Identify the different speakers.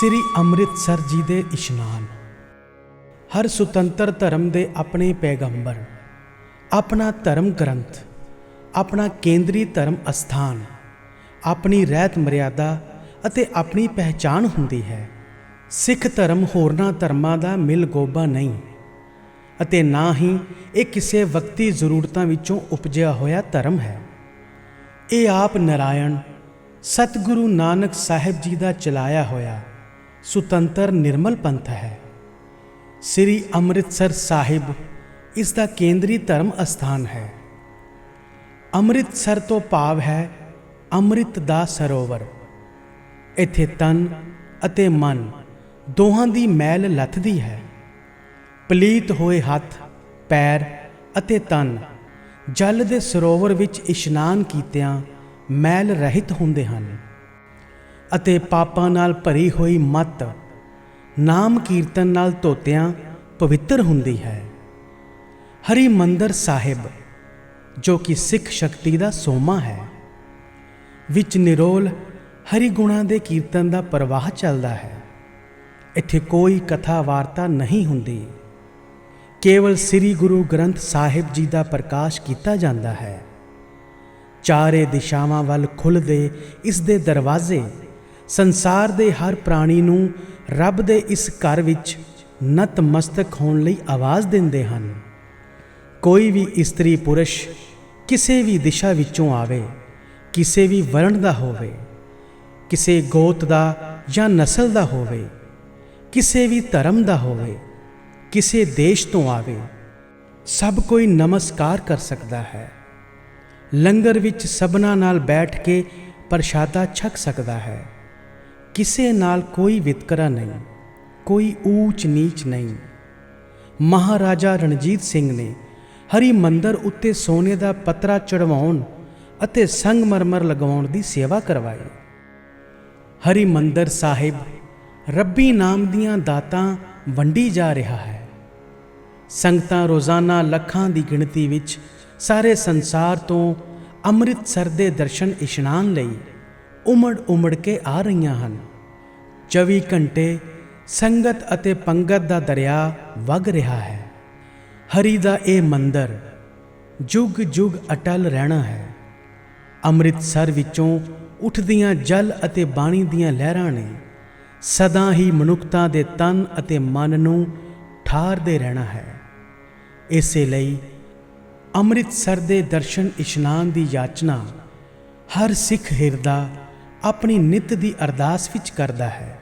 Speaker 1: ਸ੍ਰੀ ਅੰਮ੍ਰਿਤਸਰ ਜੀ ਦੇ ਇਸ਼ਨਾਨ। ਹਰ ਸੁਤੰਤਰ ਧਰਮ ਦੇ ਆਪਣੇ ਪੈਗੰਬਰ, ਆਪਣਾ ਧਰਮ ਗ੍ਰੰਥ, ਆਪਣਾ ਕੇਂਦਰੀ ਧਰਮ ਅਸਥਾਨ, ਆਪਣੀ ਰਹਿਤ ਮਰਿਆਦਾ ਅਤੇ ਆਪਣੀ ਪਹਿਚਾਨ ਹੁੰਦੀ ਹੈ। ਸਿੱਖ ਧਰਮ ਹੋਰਨਾਂ ਧਰਮਾਂ ਦਾ ਮਿਲ ਗੋਬਾ ਨਹੀਂ ਅਤੇ ਨਾ ਹੀ ਇਹ ਕਿਸੇ ਵਕਤੀ ਜ਼ਰੂਰਤਾਂ ਵਿੱਚੋਂ ਉਪਜਿਆ ਹੋਇਆ ਧਰਮ ਹੈ। ਇਹ ਆਪ ਨਰਾਇਣ, ਸਤਿਗੁਰੂ ਨਾਨਕ ਸਾਹਿਬ ਜੀ ਦਾ ਚਲਾਇਆ ਹੋਇਆ ਸੁਤੰਤਰ ਨਿਰਮਲ ਪੰਥ ਹੈ। ਸ੍ਰੀ ਅੰਮ੍ਰਿਤਸਰ ਸਾਹਿਬ ਇਸ ਦਾ ਕੇਂਦਰੀ ਧਰਮ ਅਸਥਾਨ ਹੈ। ਅੰਮ੍ਰਿਤਸਰ ਤੋਂ ਭਾਵ ਹੈ ਅੰਮ੍ਰਿਤ ਦਾ ਸਰੋਵਰ। ਇੱਥੇ ਤਨ ਅਤੇ ਮਨ ਦੋਹਾਂ ਦੀ ਮੈਲ ਲੱਥਦੀ ਹੈ। ਪਲੀਤ ਹੋਏ ਹੱਥ, ਪੈਰ ਅਤੇ ਤਨ ਜਲ ਦੇ ਸਰੋਵਰ ਵਿੱਚ ਇਸ਼ਨਾਨ ਕੀਤਿਆਂ ਮੈਲ ਰਹਿਤ ਹੁੰਦੇ ਹਨ। ਅਤੇ ਪਾਪਾਂ ਨਾਲ ਭਰੀ ਹੋਈ ਮਤ, ਨਾਮ ਕੀਰਤਨ ਨਾਲ ਧੋਤਿਆਂ ਪਵਿੱਤਰ ਹੁੰਦੀ ਹੈ। ਹਰੀ ਮੰਦਰ ਸਾਹਿਬ, ਜੋ ਕਿ ਸਿੱਖ ਸ਼ਕਤੀ ਦਾ ਸੋਮਾ ਹੈ, ਵਿੱਚ ਨਿਰੋਲ ਹਰੀ ਗੁਣਾ ਦੇ ਕੀਰਤਨ ਦਾ ਪ੍ਰਵਾਹ ਚੱਲਦਾ ਹੈ। ਇੱਥੇ ਕੋਈ ਕਥਾ ਵਾਰਤਾ ਨਹੀਂ ਹੁੰਦੀ। ਕੇਵਲ ਸ੍ਰੀ ਗੁਰੂ ਗ੍ਰੰਥ ਸਾਹਿਬ ਜੀ ਦਾ ਪ੍ਰਕਾਸ਼ ਕੀਤਾ ਜਾਂਦਾ ਹੈ। ਚਾਰੇ ਦਿਸ਼ਾਵਾਂ ਵੱਲ ਖੁੱਲਦੇ ਇਸ ਦੇ ਦਰਵਾਜ਼ੇ ਸੰਸਾਰ ਦੇ ਹਰ ਪ੍ਰਾਣੀ ਨੂੰ ਰੱਬ ਦੇ ਇਸ ਘਰ ਵਿੱਚ ਨਤਮਸਤਕ ਹੋਣ ਲਈ ਆਵਾਜ਼ ਦਿੰਦੇ ਹਨ। ਕੋਈ ਵੀ ਇਸਤਰੀ ਪੁਰਸ਼ ਕਿਸੇ ਵੀ ਦਿਸ਼ਾ ਵਿੱਚੋਂ ਆਵੇ, ਕਿਸੇ ਵੀ ਵਰਣ ਦਾ ਹੋਵੇ, ਕਿਸੇ ਗੋਤ ਦਾ ਜਾਂ ਨਸਲ ਦਾ ਹੋਵੇ, ਕਿਸੇ ਵੀ ਧਰਮ ਦਾ ਹੋਵੇ, ਕਿਸੇ ਦੇਸ਼ ਤੋਂ ਆਵੇ, ਸਭ ਕੋਈ ਨਮਸਕਾਰ ਕਰ ਸਕਦਾ ਹੈ। ਲੰਗਰ ਵਿੱਚ ਸਭਨਾ ਨਾਲ ਬੈਠ ਕੇ ਪ੍ਰਸ਼ਾਦਾ ਛਕ ਸਕਦਾ ਹੈ। ਕਿਸੇ ਨਾਲ ਕੋਈ ਵਿਤਕਰਾ ਨਹੀਂ, ਕੋਈ ਊਚ ਨੀਚ ਨਹੀਂ। ਮਹਾਰਾਜਾ ਰਣਜੀਤ ਸਿੰਘ ਨੇ ਹਰੀ ਮੰਦਰ ਉੱਤੇ ਸੋਨੇ ਦਾ ਪਤਰਾ ਚੜਵਾਉਣ ਅਤੇ ਸੰਗਮਰਮਰ ਲਗਾਉਣ ਦੀ ਸੇਵਾ ਕਰਵਾਈ। ਹਰੀ ਮੰਦਰ ਸਾਹਿਬ ਰੱਬੀ ਨਾਮ ਦੀਆਂ ਦਾਤਾਂ ਵੰਡੀ ਜਾ ਰਿਹਾ ਹੈ। ਸੰਗਤਾਂ ਰੋਜ਼ਾਨਾ ਲੱਖਾਂ ਦੀ ਗਿਣਤੀ ਵਿੱਚ ਸਾਰੇ ਸੰਸਾਰ ਤੋਂ ਅੰਮ੍ਰਿਤਸਰ ਦੇ ਦਰਸ਼ਨ ਇਸ਼ਨਾਨ ਲਈ ਉਮੜ ਉਮੜ ਕੇ ਆ ਰਹੀਆਂ ਹਨ। 24 ਘੰਟੇ ਸੰਗਤ ਅਤੇ ਪੰਗਤ ਦਾ ਦਰਿਆ ਵਗ ਰਿਹਾ ਹੈ। ਹਰੀ ਦਾ ਇਹ ਮੰਦਰ ਜੁਗ ਜੁਗ ਅਟਲ ਰਹਿਣਾ ਹੈ। ਅੰਮ੍ਰਿਤਸਰ ਵਿੱਚੋਂ ਉੱਠਦੀਆਂ ਜਲ ਅਤੇ ਬਾਣੀ ਦੀਆਂ ਲਹਿਰਾਂ ਨੇ ਸਦਾ ਹੀ ਮਨੁੱਖਤਾ ਦੇ ਤਨ ਅਤੇ ਮਨ ਨੂੰ ਠਾਰਦੇ ਰਹਿਣਾ ਹੈ। ਇਸੇ ਲਈ ਅੰਮ੍ਰਿਤਸਰ ਦੇ ਦਰਸ਼ਨ ਇਸ਼ਨਾਨ ਦੀ ਯਾਚਨਾ ਹਰ ਸਿੱਖ ਹਿਰਦਾ ਆਪਣੀ ਨਿਤ ਦੀ ਅਰਦਾਸ ਵਿੱਚ ਕਰਦਾ ਹੈ।